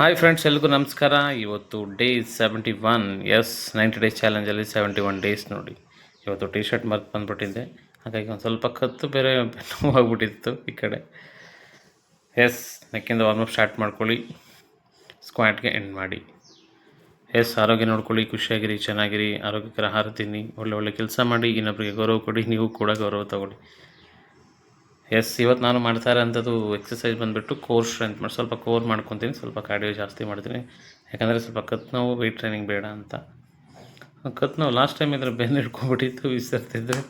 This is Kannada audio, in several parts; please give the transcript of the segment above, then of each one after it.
ಹಾಯ್ ಫ್ರೆಂಡ್ಸ್ ಎಲ್ರಿಗೂ ನಮಸ್ಕಾರ. ಇವತ್ತು day seventy one S ninety days ಚಾಲೆಂಜಲ್ಲಿ seventy one days ನೋಡಿ. ಇವತ್ತು ಟಿ ಶರ್ಟ್ ಮರ್ತು ಬಂದುಬಿಟ್ಟಿದ್ದೆ ಹಾಗಾಗಿ ಒಂದು ಸ್ವಲ್ಪ ಕತ್ತು ಬೇರೆ ನೋವಾಗ್ಬಿಟ್ಟಿತ್ತು ಈ ಕಡೆ. ಎಸ್ ನೆಕ್ಕಿಂದ ವಾರ್ಮಪ್ ಸ್ಟಾರ್ಟ್ ಮಾಡ್ಕೊಳ್ಳಿ. ಸ್ಕ್ವಾಟ್ಗೆ ಎಂಡ್ ಮಾಡಿ. ಎಸ್ ಆರೋಗ್ಯ ನೋಡ್ಕೊಳ್ಳಿ, ಖುಷಿಯಾಗಿರಿ, ಚೆನ್ನಾಗಿರಿ, ಆರೋಗ್ಯಕರ ಆಹಾರ ತಿನ್ನಿ, ಒಳ್ಳೆ ಒಳ್ಳೆ ಕೆಲಸ ಮಾಡಿ ಇನ್ನೊಬ್ಬರಿಗೆ ಗೌರವ ಕೊಡಿ, ನೀವು ಕೂಡ ಗೌರವ ತಗೊಳ್ಳಿ. ಎಸ್ ಇವತ್ತು ನಾನು ಮಾಡ್ತಾ ಇರೋಂಥದ್ದು ಎಕ್ಸಸೈಸ್ ಬಂದುಬಿಟ್ಟು ಕೋರ್ ಸ್ಟ್ರೆಂತ್ ಮಾಡಿ, ಸ್ವಲ್ಪ ಕೋರ್ ಮಾಡ್ಕೊತೀನಿ, ಸ್ವಲ್ಪ ಕಾರ್ಡಿಯೋ ಜಾಸ್ತಿ ಮಾಡ್ತೀನಿ. ಯಾಕಂದರೆ ಸ್ವಲ್ಪ ಕತ್ತು ನೋವು ವೆಯ್ಟ್ ಟ್ರೈನಿಂಗ್ ಬೇಡ ಅಂತ. ಕತ್ತು ನೋವು ಲಾಸ್ಟ್ ಟೈಮ್ ಇದ್ರೆ ಬೆನ್ನು ಹಿಡ್ಕೊಂಡ್ಬಿಟ್ಟಿತ್ತು, ವಿಸರ್ತಿದ್ರೆ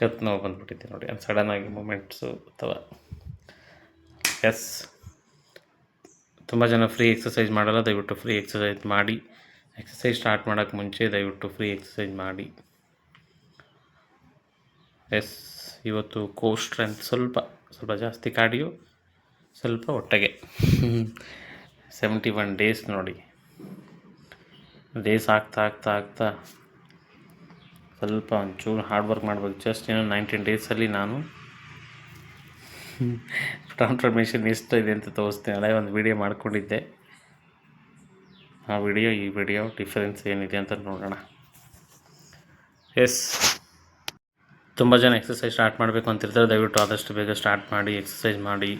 ಕತ್ನೋವು ನೋವು ಬಂದುಬಿಟ್ಟಿತ್ತು ನೋಡಿ. ಅದು ಸಡನ್ನಾಗಿ ಮೂಮೆಂಟ್ಸು ಅಥವಾ ಎಸ್ ತುಂಬ ಜನ ಫ್ರೀ ಎಕ್ಸಸೈಸ್ ಮಾಡಲ್ಲ, ದಯವಿಟ್ಟು ಫ್ರೀ ಎಕ್ಸಸೈಸ್ ಮಾಡಿ. ಎಕ್ಸಸೈಸ್ ಸ್ಟಾರ್ಟ್ ಮಾಡೋಕ್ಕೆ ಮುಂಚೆ ದಯವಿಟ್ಟು ಫ್ರೀ ಎಕ್ಸಸೈಸ್ ಮಾಡಿ. ಎಸ್ ಇವತ್ತು ಕೋ ಸ್ಟ್ರೆಂತ್ ಸ್ವಲ್ಪ ಸ್ವಲ್ಪ ಜಾಸ್ತಿ ಕಾರ್ಡಿಯೋ ಸ್ವಲ್ಪ ಒಟ್ಟಿಗೆ ಸೆವೆಂಟಿ ಒನ್ ಡೇಸ್ ನೋಡಿ. ಡೇಸ್ ಆಗ್ತಾ ಆಗ್ತಾ ಆಗ್ತಾ ಸ್ವಲ್ಪ ಒಂಚೂರು ಹಾರ್ಡ್ ವರ್ಕ್ ಮಾಡಬೇಕು. ಜಸ್ಟ್ ಏನೋ ನೈನ್ಟೀನ್ ಡೇಸಲ್ಲಿ ನಾನು ಟ್ರಾನ್ಸ್ಫಾರ್ಮೇಷನ್ ಎಷ್ಟು ಇದೆ ಅಂತ ತೋರಿಸ್ತೀನಿ. ಅದೇ ಒಂದು ವಿಡಿಯೋ ಮಾಡ್ಕೊಂಡಿದ್ದೆ. ಆ ವಿಡಿಯೋ ಈ ವಿಡಿಯೋ ಡಿಫರೆನ್ಸ್ ಏನಿದೆ ಅಂತ ನೋಡೋಣ. ಎಸ್ ತುಂಬ ಜನ ಎಕ್ಸಸೈಸ್ ಸ್ಟಾರ್ಟ್ ಮಾಡಬೇಕು ಅಂತಿರ್ತಾರೆ. ದಯವಿಟ್ಟು ಆದಷ್ಟು ಬೇಗ ಸ್ಟಾರ್ಟ್ ಮಾಡಿ ಎಕ್ಸಸೈಸ್ ಮಾಡಿ.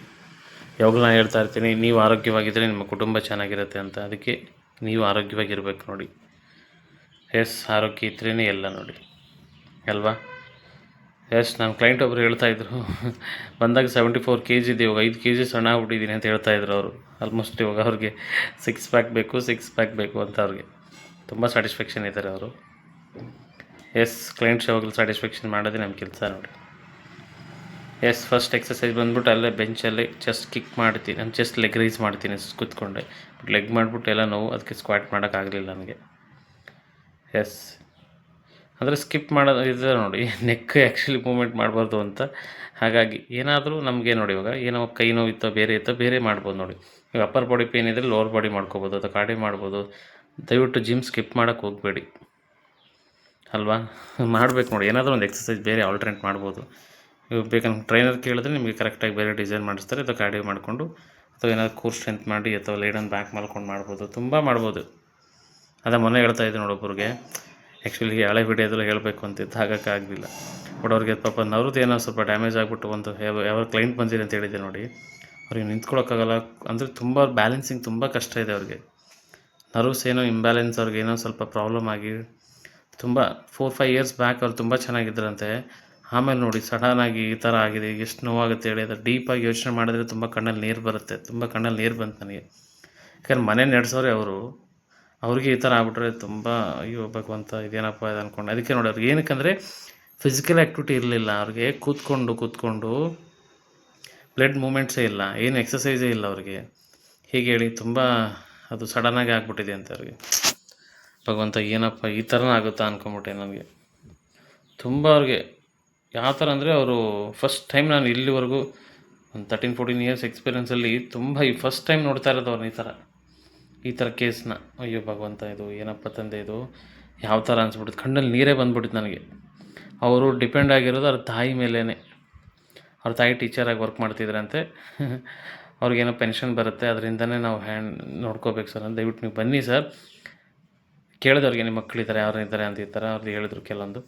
ಯಾವಾಗಲೂ ನಾನು ಹೇಳ್ತಾ ಇರ್ತೀನಿ, ನೀವು ಆರೋಗ್ಯವಾಗಿದ್ದರೆ ನಿಮ್ಮ ಕುಟುಂಬ ಚೆನ್ನಾಗಿರುತ್ತೆ ಅಂತ. ಅದಕ್ಕೆ ನೀವು ಆರೋಗ್ಯವಾಗಿರಬೇಕು ನೋಡಿ. ಎಸ್ ಆರೋಗ್ಯ ಇದ್ರೇ ಎಲ್ಲ ನೋಡಿ. ಅಲ್ವಾ? ಎಸ್ ನನ್ನ ಕ್ಲೈಂಟ್ ಒಬ್ಬರು ಹೇಳ್ತಾಯಿದ್ರು ಬಂದಾಗ ಸೆವೆಂಟಿ ಫೋರ್ ಕೆ ಜಿ ಇದೆ, ಇವಾಗ ಐದು ಕೆ ಜಿ ಸಣ್ಣ ಆಗ್ಬಿಟ್ಟಿದ್ದೀನಿ ಅಂತ ಹೇಳ್ತಾಯಿದ್ರು ಅವರು. ಆಲ್ಮೋಸ್ಟ್ ಇವಾಗ ಅವ್ರಿಗೆ ಸಿಕ್ಸ್ ಪ್ಯಾಕ್ ಬೇಕು ಸಿಕ್ಸ್ ಪ್ಯಾಕ್ ಬೇಕು ಅಂತ ಅವ್ರಿಗೆ. ತುಂಬ ಸ್ಯಾಟಿಸ್ಫ್ಯಾಕ್ಷನ್ ಇದ್ದಾರೆ ಅವರು. ಎಸ್ ಕ್ಲೈಂಟ್ಸ್ ಯಾವಾಗಲೂ ಸ್ಯಾಟಿಸ್ಫ್ಯಾಕ್ಷನ್ ಮಾಡೋದೇ ನಮ್ಮ ಕೆಲಸ ನೋಡಿ. ಎಸ್ ಫಸ್ಟ್ ಎಕ್ಸಸೈಸ್ ಬಂದ್ಬಿಟ್ಟು ಅಲ್ಲೇ ಬೆಂಚಲ್ಲಿ ಚೆಸ್ಟ್ ಕಿಕ್ ಮಾಡ್ತೀನಿ ನಾನು ಚೆಸ್ಟ್ ಲೆಗ್ ರೈಸ್ ಮಾಡ್ತೀನಿ ಕೂತ್ಕೊಂಡೆ. ಬಟ್ ಲೆಗ್ ಮಾಡಿಬಿಟ್ಟು ಎಲ್ಲ ನೋವು, ಅದಕ್ಕೆ ಸ್ಕ್ವಾಟ್ ಮಾಡೋಕ್ಕಾಗಲಿಲ್ಲ ನನಗೆ. ಎಸ್. ಅಂದರೆ ಸ್ಕಿಪ್ ಮಾಡೋದು ಇದೆ ನೋಡಿ ನೆಕ್ ಆ್ಯಕ್ಚುಲಿ ಮೂಮೆಂಟ್ ಮಾಡಬಾರ್ದು ಅಂತ. ಹಾಗಾಗಿ ಏನಾದರೂ ನಮಗೆ ನೋಡಿ ಇವಾಗ, ಏನೋ ಕೈ ನೋವಿತ್ತೋ ಬೇರೆ ಇತ್ತೋ, ಬೇರೆ ಮಾಡ್ಬೋದು ನೋಡಿ. ಇವಾಗ ಅಪ್ಪರ್ ಬಾಡಿ ಪೇನ್ ಇದ್ದರೆ ಲೋವರ್ ಬಾಡಿ ಮಾಡ್ಕೋಬೋದು, ಅಥವಾ ಕಾಡಿ ಮಾಡ್ಬೋದು. ದಯವಿಟ್ಟು ಜಿಮ್ ಸ್ಕಿಪ್ ಮಾಡೋಕ್ಕೆ ಹೋಗಬೇಡಿ. ಅಲ್ವಾ? ಮಾಡಬೇಕು ನೋಡಿ. ಏನಾದರೂ ಒಂದು ಎಕ್ಸಸೈಸ್ ಬೇರೆ ಆಲ್ಟ್ರೇಟ್ ಮಾಡ್ಬೋದು. ಇವಾಗ ಬೇಕಂದ್ರೆ ಟ್ರೈನರ್ ಕೇಳಿದ್ರೆ ನಿಮಗೆ ಕರೆಕ್ಟಾಗಿ ಬೇರೆ ಡಿಸೈನ್ ಮಾಡಿಸ್ತಾರೆ, ಅಥವಾ ಕಾರ್ಡಿಯೋ ಮಾಡಿಕೊಂಡು, ಅಥವಾ ಏನಾದ್ರು ಕೂರ್ ಸ್ಟ್ರೆಂತ್ ಮಾಡಿ, ಅಥವಾ ಲೈಡನ್ ಬ್ಯಾಕ್ ಮಾಡ್ಕೊಂಡು ಮಾಡ್ಬೋದು. ತುಂಬ ಮಾಡ್ಬೋದು. ಅದೇ ಮೊನ್ನೆ ಹೇಳ್ತಾ ಇದ್ದೆ ನೋಡೊಬ್ಬರಿಗೆ ಆ್ಯಕ್ಚುಲಿ ಹಳೆ ವಿಡಿಯೋದಲ್ಲಿ ಹೇಳಬೇಕು ಅಂತಿದ್ದು ಹಾಗಕ್ಕಾಗಲಿಲ್ಲ ಬಟ್ ಅವ್ರಿಗೆ ಪಾಪ ನವ್ರದ್ದು ಏನೋ ಸ್ವಲ್ಪ ಡ್ಯಾಮೇಜ್ ಆಗಿಬಿಟ್ಟು ಒಂದು, ಯಾವ ಕ್ಲೈಂಟ್ ಬಂದಿದೆ ಅಂತ ಹೇಳಿದ್ದೆ ನೋಡಿ. ಅವ್ರಿಗೆ ನಿಂತ್ಕೊಳ್ಳೋಕ್ಕಾಗಲ್ಲ ಅಂದರೆ ತುಂಬ ಬ್ಯಾಲೆನ್ಸಿಂಗ್ ತುಂಬ ಕಷ್ಟ ಇದೆ ಅವ್ರಿಗೆ. ನರ್ವ್ಸ್ ಏನೋ ಇಂಬ್ಯಾಲೆನ್ಸ್ ಅವ್ರಿಗೆ ಏನೋ ಸ್ವಲ್ಪ ಪ್ರಾಬ್ಲಮ್ ಆಗಿ ತುಂಬ ಫೋರ್ ಫೈವ್ ಇಯರ್ಸ್ ಬ್ಯಾಕ್ ಅವ್ರು ತುಂಬ ಚೆನ್ನಾಗಿದ್ದರಂತೆ. ಆಮೇಲೆ ನೋಡಿ ಸಡನ್ನಾಗಿ ಈ ಥರ ಆಗಿದೆ, ಎಷ್ಟು ನೋವಾಗುತ್ತೆ ಹೇಳಿ ಅದು ಡೀಪಾಗಿ ಯೋಚನೆ ಮಾಡಿದ್ರೆ ತುಂಬ ಕಣ್ಣಲ್ಲಿ ನೀರು ಬರುತ್ತೆ, ತುಂಬ ಕಣ್ಣಲ್ಲಿ ನೀರು ಬಂತು ನನಗೆ. ಯಾಕಂದ್ರೆ ಮನೆ ನಡೆಸೋರೆ ಅವರು, ಅವ್ರಿಗೆ ಈ ಥರ ಆಗ್ಬಿಟ್ರೆ ತುಂಬ, ಅಯ್ಯೋ ಭಗವಂತ ಇದೇನಪ್ಪ ಇದು ಅಂದ್ಕೊಂಡು ಅದಕ್ಕೆ ನೋಡಿ ಅವ್ರಿಗೆ ಏನಕ್ಕಂದರೆ ಫಿಸಿಕಲ್ ಆ್ಯಕ್ಟಿವಿಟಿ ಇರಲಿಲ್ಲ, ಅವ್ರಿಗೆ ಕೂತ್ಕೊಂಡು ಕೂತ್ಕೊಂಡು ಬ್ಲಡ್ ಮೂಮೆಂಟ್ಸೇ ಇಲ್ಲ, ಏನು ಎಕ್ಸಸೈಸೇ ಇಲ್ಲ ಅವ್ರಿಗೆ. ಹೀಗೆ ಹೇಳಿ ತುಂಬ ಅದು ಸಡನ್ನಾಗಿ ಆಗ್ಬಿಟ್ಟಿದೆ ಅಂತ ಅವ್ರಿಗೆ. ಭಗವಂತ ಏನಪ್ಪ ಈ ಥರನೇ ಆಗುತ್ತಾ ಅಂದ್ಕೊಂಬಿಟ್ಟೆ ನನಗೆ. ತುಂಬ ಅವ್ರಿಗೆ ಯಾವ ಥರ ಅಂದರೆ ಅವರು ಫಸ್ಟ್ ಟೈಮ್ ನಾನು ಇಲ್ಲಿವರೆಗೂ ಒಂದು ತರ್ಟೀನ್ ಫೋರ್ಟೀನ್ ಇಯರ್ಸ್ ಎಕ್ಸ್ಪೀರಿಯನ್ಸಲ್ಲಿ ತುಂಬ ಈ ಫಸ್ಟ್ ಟೈಮ್ ನೋಡ್ತಾ ಇರೋದು ಅವ್ರನ್ನ ಈ ಥರ ಈ ಥರ ಕೇಸ್ನ ಅಯ್ಯೋ ಭಗವಂತ ಇದು ಏನಪ್ಪ ತಂದೆ ಇದು? ಯಾವ ಥರ ಅನ್ಸ್ಬಿಟ್ಟಿತ್ತು ಕಣ್ಣಲ್ಲಿ ನೀರೇ ಬಂದ್ಬಿಟ್ಟಿತ್ತು ನನಗೆ. ಅವರು ಡಿಪೆಂಡ್ ಆಗಿರೋದು ಅವ್ರ ತಾಯಿ ಮೇಲೇ ಅವ್ರ ತಾಯಿ ಟೀಚರಾಗಿ ವರ್ಕ್ ಮಾಡ್ತಿದ್ರಂತೆ. ಅವ್ರಿಗೇನೋ ಪೆನ್ಷನ್ ಬರುತ್ತೆ, ಅದರಿಂದನೇ ನಾವು ಹ್ಯಾಂಡ್ ನೋಡ್ಕೋಬೇಕು ಸರ್ ಅಂತ ದಯವಿಟ್ಟು ನೀವು ಬನ್ನಿ ಸರ್. ಕೇಳಿದವ್ರಿಗೆ ನಿಮ್ಮ ಮಕ್ಕಳಿದ್ದಾರೆ ಯಾರು ಇದ್ದಾರೆ ಅಂತ ಈ ಥರ ಅವ್ರದ್ದು ಹೇಳಿದ್ರು ಕೆಲವೊಂದು.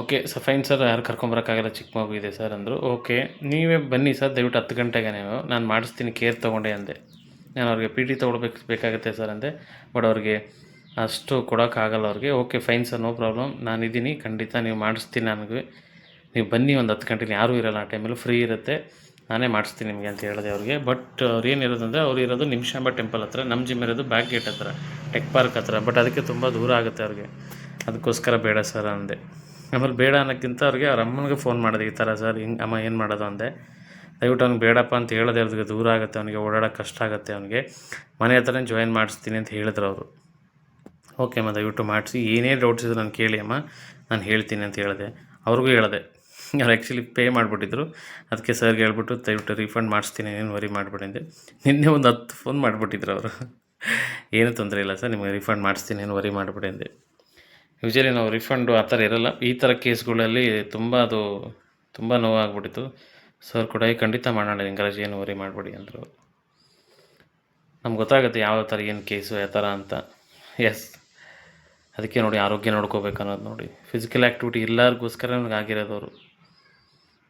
ಓಕೆ ಸರ್ ಫೈನ್ ಸರ್ ಯಾರು ಕರ್ಕೊಂಬರೋಕ್ಕಾಗಲ್ಲ, ಚಿಕ್ಕ ಮಗು ಇದೆ ಸರ್ ಅಂದರು. ಓಕೆ ನೀವೇ ಬನ್ನಿ ಸರ್ ದಯವಿಟ್ಟು ಹತ್ತು ಗಂಟೆಗೆ ನೀವು. ನಾನು ಮಾಡಿಸ್ತೀನಿ ಕೇರ್ ತೊಗೊಂಡೆ ಅಂದೆ. ನಾನು ಅವ್ರಿಗೆ ಪಿ ಟಿ ತೊಗೊಳ್ಬೇಕು, ಬೇಕಾಗುತ್ತೆ ಸರ್ ಅಂದೆ. ಬಟ್ ಅವ್ರಿಗೆ ಅಷ್ಟು ಕೊಡೋಕ್ಕಾಗಲ್ಲ ಅವ್ರಿಗೆ. Okay fine sir no problem ನಾನಿದ್ದೀನಿ ಖಂಡಿತ ನೀವು ಮಾಡಿಸ್ತೀನಿ ನನಗೆ. ನೀವು ಬನ್ನಿ ಒಂದು ಹತ್ತು ಗಂಟೆಗೆ ಯಾರೂ ಇರೋಲ್ಲ ಆ ಟೈಮಲ್ಲಿ ಫ್ರೀ ಇರುತ್ತೆ. ನಾನೇ ಮಾಡಿಸ್ತೀನಿ ನಿಮಗೆ ಅಂತ ಹೇಳಿದೆ ಅವ್ರಿಗೆ. ಬಟ್ ಅವ್ರು ಏನಿರೋದಂದರೆ ಅವ್ರು ಇರೋದು ನಿಮಿಷಾಂಬ ಟೆಂಪಲ್ ಹತ್ರ ನಮ್ಮ ಜಿಮ್ ಇರೋದು ಬ್ಯಾಕ್ ಗೇಟ್ ಹತ್ರ ಟೆಕ್ ಪಾರ್ಕ್ ಹತ್ರ. ಬಟ್ ಅದಕ್ಕೆ ತುಂಬ ದೂರ ಆಗುತ್ತೆ ಅವ್ರಿಗೆ. ಅದಕ್ಕೋಸ್ಕರ ಬೇಡ ಸರ್ ಅಂದೆ. ಆಮೇಲೆ ಬೇಡ ಅನ್ನೋಕ್ಕಿಂತ ಅವ್ರಿಗೆ ಅವ್ರ ಅಮ್ಮನಿಗೆ ಫೋನ್ ಮಾಡಿದೆ, ಈ ಥರ ಸರ್ ಹಿಂಗೆ ಅಮ್ಮ ಏನು ಮಾಡೋದು ಅಂದೆ. ದಯವಿಟ್ಟು ಅವ್ನಿಗೆ ಬೇಡಪ್ಪ ಅಂತ ಹೇಳಿದೆ, ಅವ್ರಿಗೆ ದೂರ ಆಗುತ್ತೆ, ಅವನಿಗೆ ಓಡಾಡೋಕೆ ಕಷ್ಟ ಆಗುತ್ತೆ ಅವನಿಗೆ. ಮನೆ ಹತ್ರನೇ ಜಾಯಿನ್ ಮಾಡಿಸ್ತೀನಿ ಅಂತ ಹೇಳಿದ್ರು ಅವರು. ಓಕೆ ಅಮ್ಮ, ದಯವಿಟ್ಟು ಮಾಡಿಸಿ. ಏನೇ ಡೌಟ್ಸ್ ಇದ್ರು ನಾನು ಕೇಳಿ ಅಮ್ಮ. ನಾನು ಹೇಳ್ತೀನಿ ಅಂತ ಹೇಳಿದೆ. ಅವ್ರಿಗೂ ಹೇಳಿದೆ. ಅವ್ರು ಆ್ಯಕ್ಚುಲಿ ಪೇ ಮಾಡಿಬಿಟ್ಟಿದ್ರು. ಅದಕ್ಕೆ ಸರ್ಗೆ ಹೇಳ್ಬಿಟ್ಟು ದಯವಿಟ್ಟು ರೀಫಂಡ್ ಮಾಡಿಸ್ತೀನಿ ಏನು ವರಿ ಮಾಡಿಬಿಟ್ಟಿದ್ದೆ ನಿನ್ನೆ ಒಂದು ಹತ್ತು ಫೋನ್ ಮಾಡಿಬಿಟ್ಟಿದ್ರು ಅವರು. ಏನೂ ತೊಂದರೆ ಇಲ್ಲ ಸರ್ ನಿಮಗೆ ರೀಫಂಡ್ ಮಾಡಿಸ್ತೀನಿ ಏನು ವರಿ ಮಾಡಿಬಿಟ್ಟಿದ್ದೆ ಯೂಶಲಿ ನಾವು ರೀಫಂಡು ಆ ಥರ ಇರೋಲ್ಲ. ಈ ಥರ ಕೇಸ್ಗಳಲ್ಲಿ ತುಂಬ ಅದು ತುಂಬ ನೋವಾಗ್ಬಿಟ್ಟಿತ್ತು. ಸರ್ ಕೂಡ "ಏ, ಖಂಡಿತ ಮಾಡೋಣ ಹಿಂಗಾದ್ರೆ ಏನು ವರಿ ಮಾಡಿಬಿಡಿ ಅಂದರು. ನಮ್ಗೆ ಗೊತ್ತಾಗುತ್ತೆ ಯಾವ ಥರ ಏನು ಕೇಸು ಯಾವ ಥರ ಅಂತ. ಎಸ್ ಅದಕ್ಕೆ ನೋಡಿ ಆರೋಗ್ಯ ನೋಡ್ಕೋಬೇಕು ಅನ್ನೋದು ನೋಡಿ. ಫಿಸಿಕಲ್ ಆ್ಯಕ್ಟಿವಿಟಿ ಎಲ್ಲರಿಗೋಸ್ಕರ ನನಗೆ ಆಗಿರೋದವರು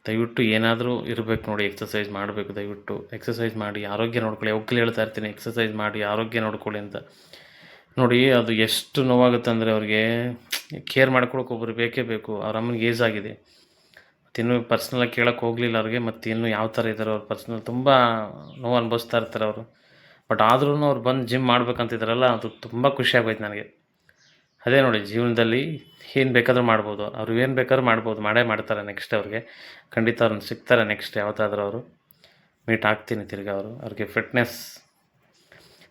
ದಯವಿಟ್ಟು ಏನಾದರೂ ಇರಬೇಕು ನೋಡಿ ಎಕ್ಸಸೈಸ್ ಮಾಡಬೇಕು ದಯವಿಟ್ಟು. ಎಕ್ಸಸೈಸ್ ಮಾಡಿ, ಆರೋಗ್ಯ ನೋಡ್ಕೊಳ್ಳಿ. ಒಕ್ಕಲು ಹೇಳ್ತಾ ಇರ್ತೀನಿ ಎಕ್ಸಸೈಸ್ ಮಾಡಿ, ಆರೋಗ್ಯ ನೋಡ್ಕೊಳ್ಳಿ ಅಂತ. ನೋಡಿ, ಅದು ಎಷ್ಟು ನೋವಾಗುತ್ತೆ ಅಂದರೆ ಅವ್ರಿಗೆ ಕೇರ್ ಮಾಡ್ಕೊಳಕ್ಕೆ ಒಬ್ಬರು ಬೇಕೇ ಬೇಕು. ಅವ್ರ ಅಮ್ಮನಿಗೆ ಏಜ್ ಆಗಿದೆ. ಮತ್ತಿನ್ನೂ ಪರ್ಸ್ನಲಾಗಿ ಕೇಳೋಕ್ಕೆ ಹೋಗಲಿಲ್ಲ ಅವ್ರಿಗೆ, ಮತ್ತು ಇನ್ನೂ ಯಾವ ಥರ ಇದ್ದಾರೆ ಅವ್ರು ಪರ್ಸ್ನಲ್ ತುಂಬ ನೋವು ಅನುಭವಿಸ್ತಾ ಇರ್ತಾರೆ ಅವರು. ಬಟ್ ಆದ್ರೂ ಅವ್ರು ಬಂದು ಜಿಮ್ ಮಾಡ್ಬೇಕಂತಿದ್ದಾರಲ್ಲ ಅದು ತುಂಬ ಖುಷಿ ಆಗೋಯ್ತು ನನಗೆ. ಅದೇ ನೋಡಿ, ಜೀವನದಲ್ಲಿ ಏನು ಬೇಕಾದರೂ ಮಾಡ್ಬೋದು. ಅವ್ರು ಏನು ಬೇಕಾದ್ರೂ ಮಾಡ್ಬೋದು. ಮಾಡೇ ಮಾಡ್ತಾರೆ ನೆಕ್ಸ್ಟ್ ಅವ್ರಿಗೆ. ಖಂಡಿತ ಅವ್ರನ್ನ ಸಿಗ್ತಾರೆ ನೆಕ್ಸ್ಟ್ ಯಾವತ್ತಾದ್ರೂ ಅವರು. ಮೀಟ್ ಆಗ್ತೀನಿ ತಿರ್ಗಿ ಅವರು. ಅವ್ರಿಗೆ ಫಿಟ್ನೆಸ್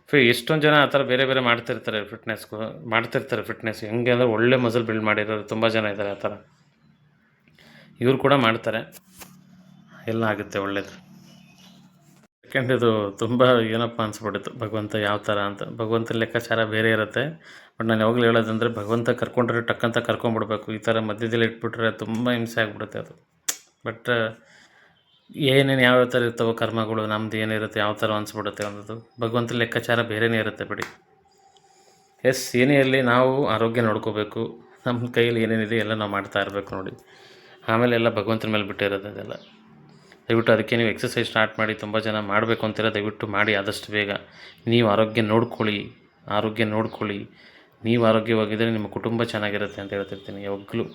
ಫಿ ಎಷ್ಟೊಂದು ಜನ ಆ ಥರ ಬೇರೆ ಬೇರೆ ಮಾಡ್ತಿರ್ತಾರೆ ಫಿಟ್ನೆಸ್ಗೂ ಮಾಡ್ತಿರ್ತಾರೆ ಫಿಟ್ನೆಸ್ ಹೆಂಗೆ ಅಂದರೆ ಒಳ್ಳೆ ಮಸಲ್ ಬಿಲ್ಡ್ ಮಾಡಿರೋರು ತುಂಬ ಜನ ಇದ್ದಾರೆ ಆ ಥರ. ಇವ್ರು ಕೂಡ ಮಾಡ್ತಾರೆ. ಎಲ್ಲ ಆಗುತ್ತೆ ಒಳ್ಳೇದು. ಸೆಕೆಂಡ್ ಇದು ತುಂಬ ಏನಪ್ಪ ಅನ್ಸ್ಬಿಟ್ಟಿತ್ತು, ಭಗವಂತ ಯಾವ ಥರ ಅಂತ. ಭಗವಂತನ ಲೆಕ್ಕಾಚಾರ ಬೇರೆ ಇರುತ್ತೆ, ಬಟ್ ನಾನು ಯಾವಾಗಲೂ ಹೇಳೋದಂದರೆ ಭಗವಂತ ಕರ್ಕೊಂಡ್ರೆ ಟಕ್ಕಂತ ಕರ್ಕೊಂಬಿಡ್ಬೇಕು ಈ ಥರ ಮಧ್ಯದಲ್ಲಿ ಇಟ್ಬಿಟ್ರೆ ತುಂಬ ಹಿಂಸೆ ಆಗಿಬಿಡುತ್ತೆ ಅದು. ಬಟ್, ಏನೇನು ಯಾವ ಥರ ಇರ್ತಾವೋ ಕರ್ಮಗಳು, ನಮ್ದು ಏನಿರುತ್ತೆ ಯಾವ ಥರ ಅನ್ಸ್ಬಿಡುತ್ತೆ ಅನ್ನೋದು ಭಗವಂತನ ಲೆಕ್ಕಾಚಾರ ಬೇರೆಯೇ ಇರುತ್ತೆ ಬಿಡಿ. ಎಸ್, ಏನೇ ಇರಲಿ ನಾವು ಆರೋಗ್ಯ ನೋಡ್ಕೋಬೇಕು. ನಮ್ಮ ಕೈಯಲ್ಲಿ ಏನೇನಿದೆ ಎಲ್ಲ ನಾವು ಮಾಡ್ತಾ ಇರಬೇಕು ನೋಡಿ. ಆಮೇಲೆ ಎಲ್ಲ ಭಗವಂತನ ಮೇಲೆ ಬಿಟ್ಟಿರೋದು ಅದೆಲ್ಲ. ದಯವಿಟ್ಟು ಅದಕ್ಕೆ ನೀವು ಎಕ್ಸಸೈಸ್ ಸ್ಟಾರ್ಟ್ ಮಾಡಿ, ತುಂಬ ಜನ ಮಾಡಬೇಕು ಅಂತೀರ, ದಯವಿಟ್ಟು ಮಾಡಿ, ಆದಷ್ಟು ಬೇಗ. ನೀವು ಆರೋಗ್ಯ ನೋಡ್ಕೊಳ್ಳಿ ಆರೋಗ್ಯ ನೋಡ್ಕೊಳ್ಳಿ. ನೀವು ಆರೋಗ್ಯವಾಗಿದ್ದರೆ ನಿಮ್ಮ ಕುಟುಂಬ ಚೆನ್ನಾಗಿರುತ್ತೆ ಅಂತ ಹೇಳ್ತಿರ್ತೀನಿ, ಯಾವಾಗಲೂ.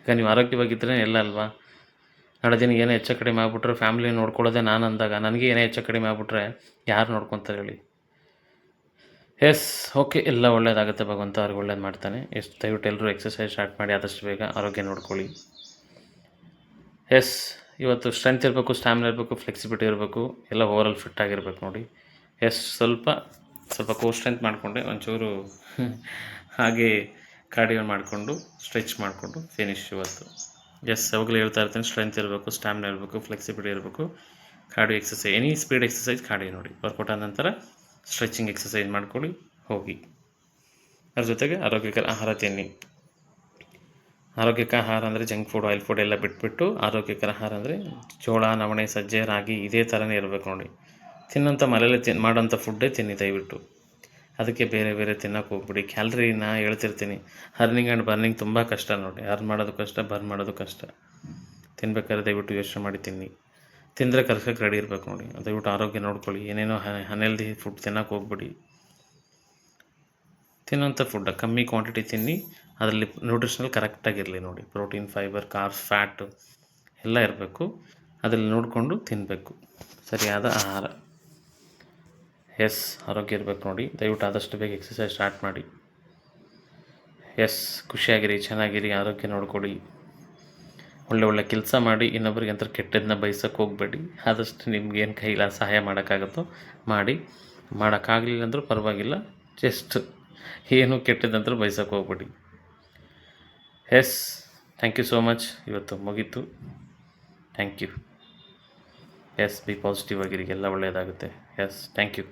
ಈಗ ನೀವು ಆರೋಗ್ಯವಾಗಿದ್ದರೆ ಎಲ್ಲ ಅಲ್ವಾ? ನಾಳೆ ದಿನ ಏನೇ ಹೆಚ್ಚು ಕಡಿಮೆ ಆಗ್ಬಿಟ್ರೆ ಫ್ಯಾಮಿಲಿ ನೋಡ್ಕೊಳ್ಳೋದೇ ನಾನು ಅಂದಾಗ, ನನಗೆ ಏನೇ ಹೆಚ್ಚು ಕಡಿಮೆ ಆಗ್ಬಿಟ್ರೆ ಯಾರು ನೋಡ್ಕೊತಾರೆ ಹೇಳಿ? ಎಸ್ ಓಕೆ ಎಲ್ಲ ಒಳ್ಳೇದಾಗುತ್ತೆ ಭಗವಂತ, ಅವ್ರಿಗೆ ಒಳ್ಳೇದು ಮಾಡ್ತಾನೆ. ಎಷ್ಟು ದಯವಿಟ್ಟು ಎಲ್ಲರೂ ಎಕ್ಸಸೈಸ್ ಸ್ಟಾರ್ಟ್ ಮಾಡಿ, ಆದಷ್ಟು ಬೇಗ ಆರೋಗ್ಯ ನೋಡ್ಕೊಳ್ಳಿ. ಎಸ್ ಇವತ್ತು ಸ್ಟ್ರೆಂತ್ ಇರಬೇಕು ಸ್ಟ್ಯಾಮಿನಾ ಇರಬೇಕು ಫ್ಲೆಕ್ಸಿಬಿಲಿಟಿ ಇರಬೇಕು, ಎಲ್ಲ ಓವರಾಲ್ ಫಿಟ್ ಆಗಿರ್ಬೇಕು ನೋಡಿ. ಎಷ್ಟು ಸ್ವಲ್ಪ ಸ್ವಲ್ಪ ಕೋ ಸ್ಟ್ರೆಂತ್ ಮಾಡಿಕೊಂಡೆ, ಒಂಚೂರು ಹಾಗೆ ಕಾರ್ಡಿಯೋ ಮಾಡಿಕೊಂಡು ಸ್ಟ್ರೆಚ್ ಮಾಡಿಕೊಂಡು ಫಿನಿಶ್ ಇವತ್ತು. ಎಸ್ ಯಾವಾಗಲೂ ಹೇಳ್ತಾ ಇರ್ತೀನಿ ಸ್ಟ್ರೆಂತ್ ಇರಬೇಕು ಸ್ಟ್ಯಾಮಿನಾ ಇರಬೇಕು ಫ್ಲೆಕ್ಸಿಬಿಲಿಟಿ ಇರಬೇಕು cardio exercise any speed exercise cardio ನೋಡಿ. ವರ್ಕೌಟ್ ಆದ ನಂತರ ಸ್ಟ್ರೆಚಿಂಗ್ ಎಕ್ಸಸೈಸ್ ಮಾಡ್ಕೊಳ್ಳಿ, ಹೋಗಿ. ಅದ್ರ ಜೊತೆಗೆ ಆರೋಗ್ಯಕರ ಆಹಾರ ತಿನ್ನಿ. ಆರೋಗ್ಯಕರ ಆಹಾರ ಅಂದರೆ ಜಂಕ್ ಫುಡ್, ಆಯಿಲ್ ಫುಡ್ ಎಲ್ಲ ಬಿಟ್ಬಿಟ್ಟು ಆರೋಗ್ಯಕರ ಆಹಾರ ಅಂದರೆ ಜೋಳ, ನವಣೆ, ಸಜ್ಜೆ, ರಾಗಿ ಇದೇ ಥರನೇ ಇರಬೇಕು ನೋಡಿ. ತಿನ್ನೋಂಥ ಮನೇಲಿ ತಿನ್ ಮಾಡೋಂಥ ಫುಡ್ಡೇ ತಿನ್ನಿ ದಯವಿಟ್ಟು. ಅದಕ್ಕೆ ಬೇರೆ ಬೇರೆ ತಿನ್ನೋಕೆ ಹೋಗ್ಬಿಡಿ. ಕ್ಯಾಲ್ರಿನ ಹೇಳ್ತಿರ್ತೀನಿ. ಅರ್ನಿಂಗ್ ಆ್ಯಂಡ್ ಬರ್ನಿಂಗ್ ತುಂಬ ಕಷ್ಟ ನೋಡಿ. ಅರ್ನ್ ಮಾಡೋದು ಕಷ್ಟ ಬರ್ನ್ ಮಾಡೋದು ಕಷ್ಟ. ತಿನ್ಬೇಕಾದ್ರೆ ದಯವಿಟ್ಟು ಯೋಚನೆ ಮಾಡಿ ತಿನ್ನಿ. ತಿಂದರೆ ಕರ್ಸಕ್ಕೆ ರೆಡಿ ಇರಬೇಕು ನೋಡಿ. ದಯವಿಟ್ಟು ಆರೋಗ್ಯ ನೋಡ್ಕೊಳ್ಳಿ. ಏನೇನೋ ಅನ್ಹೆಲ್ದಿ ಫುಡ್ ತಿನ್ನೋಕೆ ಹೋಗ್ಬಿಡಿ. ತಿನ್ನೋಂಥ ಫುಡ್ಡ ಕಮ್ಮಿ ಕ್ವಾಂಟಿಟಿ ತಿನ್ನಿ. ಅದರಲ್ಲಿ ನ್ಯೂಟ್ರಿಷನಲ್ ಕರೆಕ್ಟಾಗಿರಲಿ ನೋಡಿ. ಪ್ರೋಟೀನ್ ಫೈಬರ್ ಕಾರ್ಬ್ಸ್ ಫ್ಯಾಟು ಎಲ್ಲ ಇರಬೇಕು. ಅದರಲ್ಲಿ ನೋಡಿಕೊಂಡು ತಿನ್ನಬೇಕು ಸರಿಯಾದ ಆಹಾರ. ಎಸ್ ಆರೋಗ್ಯ ಇರಬೇಕು ನೋಡಿ. ದಯವಿಟ್ಟು ಆದಷ್ಟು ಬೇಗ ಎಕ್ಸಸೈಸ್ ಸ್ಟಾರ್ಟ್ ಮಾಡಿ. ಎಸ್ ಖುಷಿಯಾಗಿರಿ, ಚೆನ್ನಾಗಿರಿ, ಆರೋಗ್ಯ ನೋಡ್ಕೊಳ್ಳಿ ಒಳ್ಳೆ ಒಳ್ಳೆ ಕೆಲಸ ಮಾಡಿ, ಇನ್ನೊಬ್ರಿಗೆ ಅಂತ ಕೆಟ್ಟದನ್ನ ಬಯಸೋಕ್ಕೆ ಹೋಗಬೇಡಿ. ಆದಷ್ಟು ನಿಮ್ಗೇನು ಕೈಲ ಸಹಾಯ ಮಾಡೋಕ್ಕಾಗುತ್ತೋ ಮಾಡಿ. ಮಾಡೋಕ್ಕಾಗಲಿಲ್ಲ ಅಂದರೂ ಪರವಾಗಿಲ್ಲ. ಜಸ್ಟ್ ಏನು ಕೆಟ್ಟದಂತರೂ ಬಯಸೋಕ್ಕೆ ಹೋಗ್ಬೇಡಿ. Yes thank you so much ಇವತ್ತು ಮುಗೀತು. Thank you yes be positive ಆಗಿರಿ. ಎಲ್ಲ ಒಳ್ಳೆಯದಾಗುತ್ತೆ ಎಸ್ ಥ್ಯಾಂಕ್ ಯು